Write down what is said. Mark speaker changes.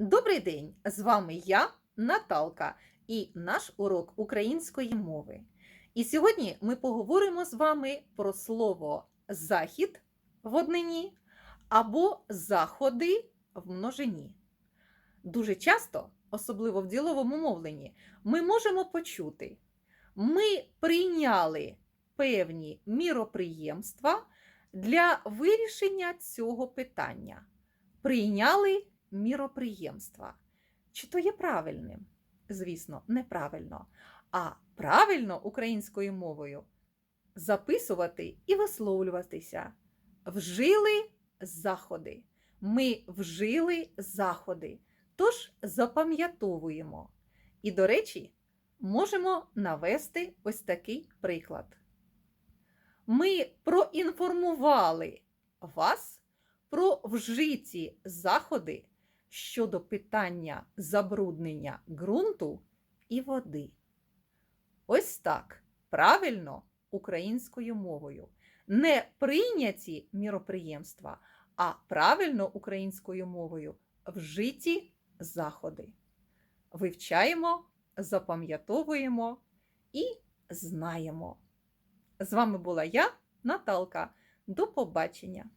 Speaker 1: Добрий день! З вами я, Наталка, і наш урок української мови. І сьогодні ми поговоримо з вами про слово захід в однині або заходи в множині. Дуже часто, особливо в діловому мовленні, ми можемо почути: ми прийняли певні міроприємства для вирішення цього питання. Прийняли міроприємства. Чи то є правильним? Звісно, неправильно. А правильно українською мовою записувати і висловлюватися. Вжили заходи. Ми вжили заходи. Тож запам'ятовуємо. І, до речі, можемо навести ось такий приклад. Ми проінформували вас про вжиті заходи щодо питання забруднення ґрунту і води. Ось так правильно українською мовою. Не прийняті міроприємства, а правильно українською мовою вжиті заходи. Вивчаємо, запам'ятовуємо і знаємо. З вами була я, Наталка. До побачення!